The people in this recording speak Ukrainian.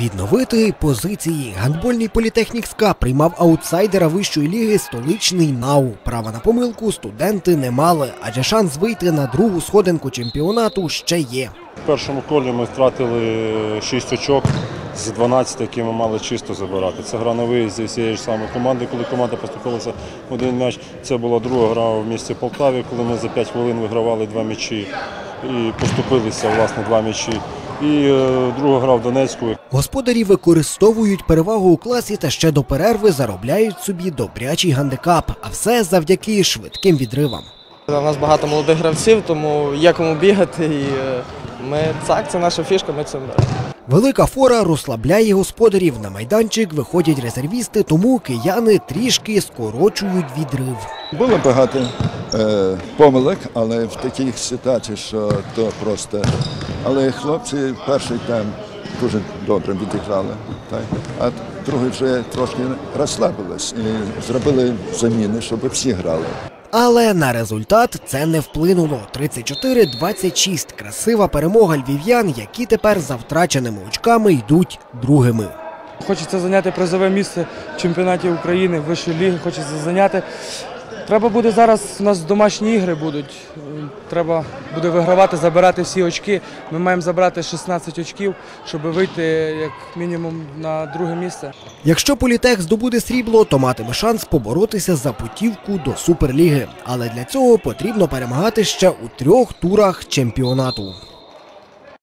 Відновити позиції. Гандбольний політехнік СКА приймав аутсайдера вищої ліги столичний НАУ. Права на помилку студенти не мали, адже шанс вийти на другу сходинку чемпіонату ще є. В першому колі ми втратили 6 очок з 12, які ми мали чисто забирати. Це гра на виїзді всієї ж самої команди, коли команда поступилася в один м'яч. Це була друга гра в місті Полтаві, коли ми за 5 хвилин вигравали два м'ячі і поступилися власне два м'ячі. І е, друга гра в Донецьку. Господарі використовують перевагу у класі та ще до перерви заробляють собі добрячий гандикап, а все завдяки швидким відривам. У нас багато молодих гравців, тому є кому бігати. І е, ми так, це наша фішка, ми цим. Велика фора розслабляє господарів. На майданчик виходять резервісти, тому кияни трішки скорочують відрив. Було багато е, помилок, але в таких ситуаціях, що то просто. Але хлопці перший тайм дуже добре відіграли. Так? А другий вже трошки розслабились і зробили заміни, щоб всі грали. Але на результат це не вплинуло. 34-26. Красива перемога львів'ян, які тепер за втраченими очками йдуть другими. Хочеться зайняти призове місце в чемпіонаті України, вищої ліги, хочеться зайняти. Треба буде зараз, у нас домашні ігри будуть. Треба буде вигравати, забирати всі очки. Ми маємо забрати 16 очків, щоб вийти як мінімум на друге місце. Якщо політех здобуде срібло, то матиме шанс поборотися за путівку до суперліги. Але для цього потрібно перемагати ще у трьох турах чемпіонату.